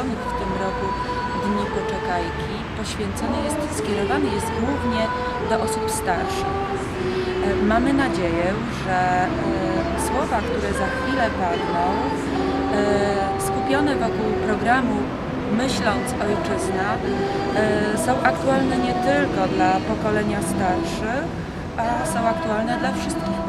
obchodzonych w tym roku Dni Poczekajki poświęcony jest, skierowany jest głównie do osób starszych. E, Mamy nadzieję, że e, słowa, które za chwilę padną, e, skupione wokół programu Myśląc Ojczyzna, są aktualne nie tylko dla pokolenia starszych, a są aktualne dla wszystkich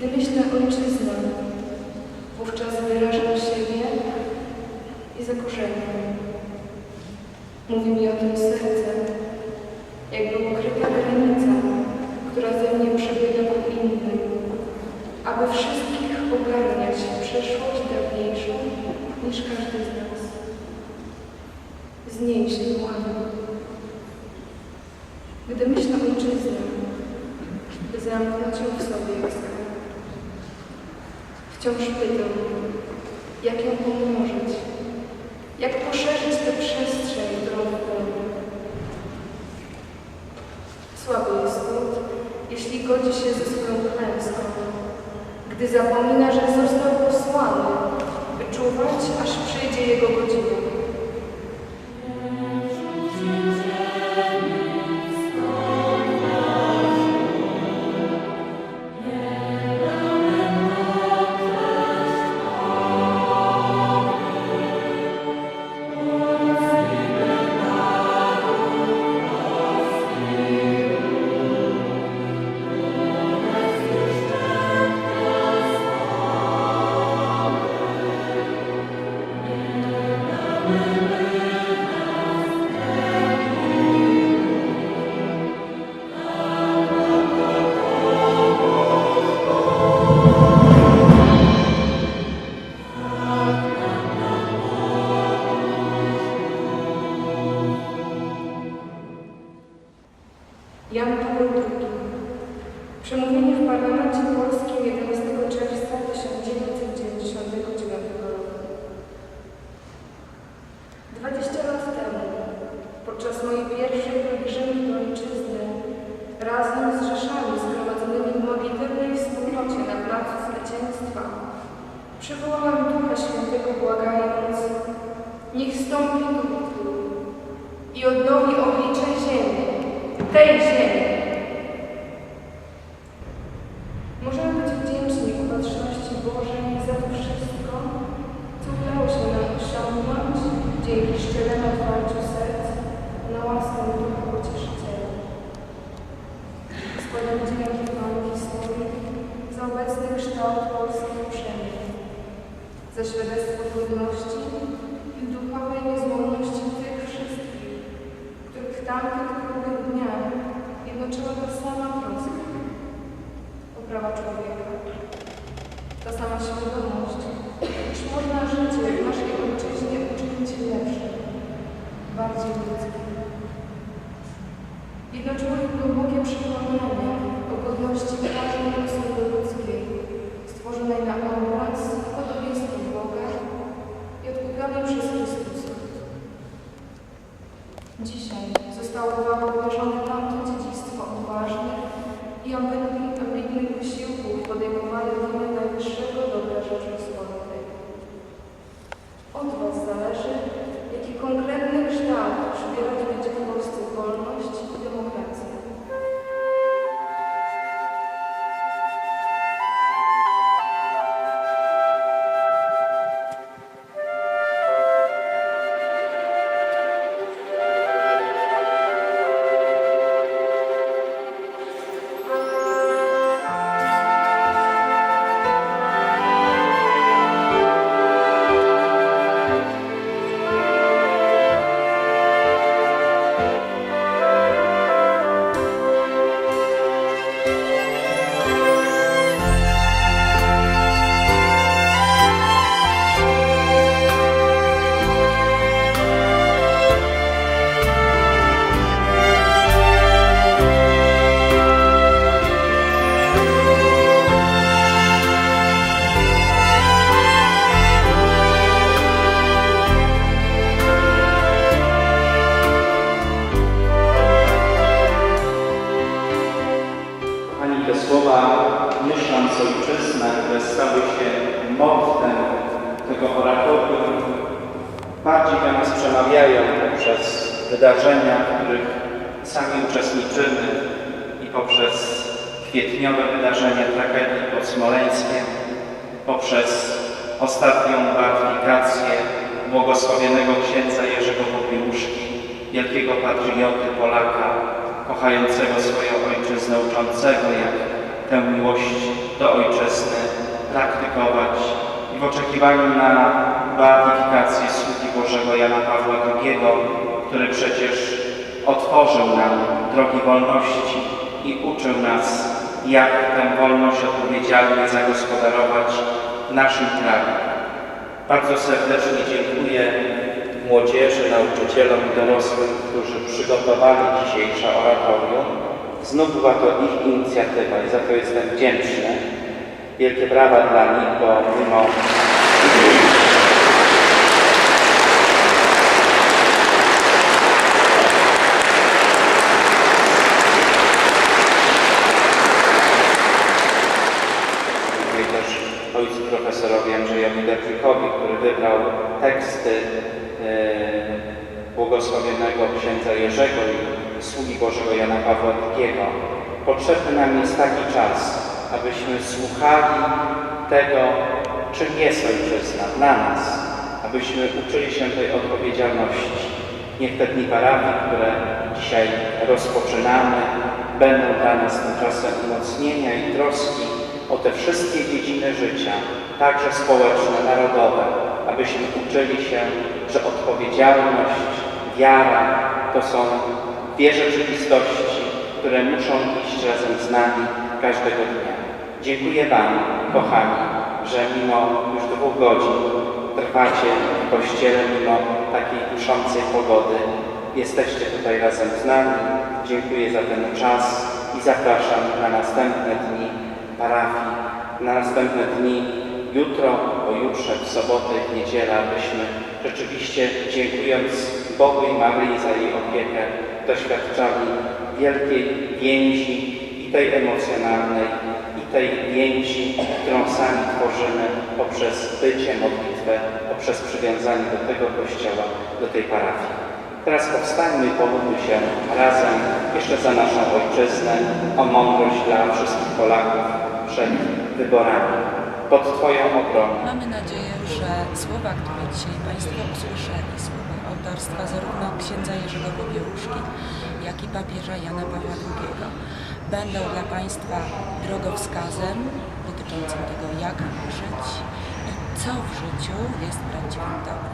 Kiedy myślę ojczyzna, wówczas wyrażam siebie i zakorzeniam. Mówi mi o tym serce, jakby ukryta granica, która ze mnie przebiega ku innym, aby wszystkich ogarniać przeszłość dawniejszą niż każdy z nas. Znieść dłonie. Gdy myślę ojczyznę, by zamknąć ją w sobie. Wciąż pytam, jak ją pomnożyć, jak poszerzyć tę przestrzeń, którą wypełnia. Słaby jest lud, jeśli godzi się ze swoją klęską, gdy zapomina, że został posłany, by czuwać, aż przyjdzie jego godzina. Amen. 20 lat temu, podczas mojej pierwszej pielgrzymki do ojczyzny, razem z Rzeszami zgromadzonymi w modlitewnej wspólnocie na placu Zwycięstwa, przywołałam Ducha Świętego błagając, niech stąpi Twój i odnowi oblicze ziemi, tej ziemi. I ambitnych wysiłków podejmowanych w imię najwyższego dobra Rzeczypospolitej. Od Was zależy, jaki konkretny kształt przybierać będzie w Polsce wolność bardziej do nas przemawiają poprzez wydarzenia, w których sami uczestniczymy i poprzez kwietniowe wydarzenia tragedii pod Smoleńskiem, poprzez ostatnią beatyfikację błogosławionego księdza Jerzego Popiełuszki, wielkiego patrioty Polaka, kochającego swoją ojczyznę, uczącego jak tę miłość do ojczyzny praktykować i w oczekiwaniu na beatyfikację Bożego Jana Pawła II, który przecież otworzył nam drogi wolności i uczył nas, jak tę wolność odpowiedzialnie zagospodarować w naszym kraju. Bardzo serdecznie dziękuję młodzieży, nauczycielom i dorosłym, którzy przygotowali dzisiejsze oratorium. Znów była to ich inicjatywa i za to jestem wdzięczny. Wielkie brawa dla nich, bo mimo wybrał teksty e, błogosławionego księdza Jerzego i sługi Bożego Jana Pawła II. Potrzebny nam jest taki czas, abyśmy słuchali tego, czym jest ojczyzna dla nas, abyśmy uczyli się tej odpowiedzialności. Niech te dni parafii, które dzisiaj rozpoczynamy, będą dla nas tym czasem umocnienia i troski o te wszystkie dziedziny życia, także społeczne, narodowe, abyśmy uczyli się, że odpowiedzialność, wiara to są dwie rzeczywistości, które muszą iść razem z nami każdego dnia. Dziękuję Wam, kochani, że mimo już dwóch godzin trwacie w Kościele, mimo takiej kuszącej pogody. Jesteście tutaj razem z nami. Dziękuję za ten czas i zapraszam na następne dni parafii, na następne dni jutro, pojutrze, w sobotę, w niedzielę, abyśmy rzeczywiście dziękując Bogu i Maryi za jej opiekę, doświadczali wielkiej więzi i tej emocjonalnej, i tej więzi, którą sami tworzymy poprzez bycie, modlitwę, poprzez przywiązanie do tego Kościoła, do tej parafii. Teraz powstańmy i pomódlmy się razem jeszcze za naszą ojczyznę, o mądrość dla wszystkich Polaków przed wyborami. Pod Twoją obroną. Mamy nadzieję, że słowa, które dzisiaj Państwo usłyszeli, słowa autorstwa zarówno księdza Jerzego Popiełuszki, jak i papieża Jana Pawła II, będą dla Państwa drogowskazem dotyczącym tego, jak żyć i co w życiu jest prawdziwym dobrem.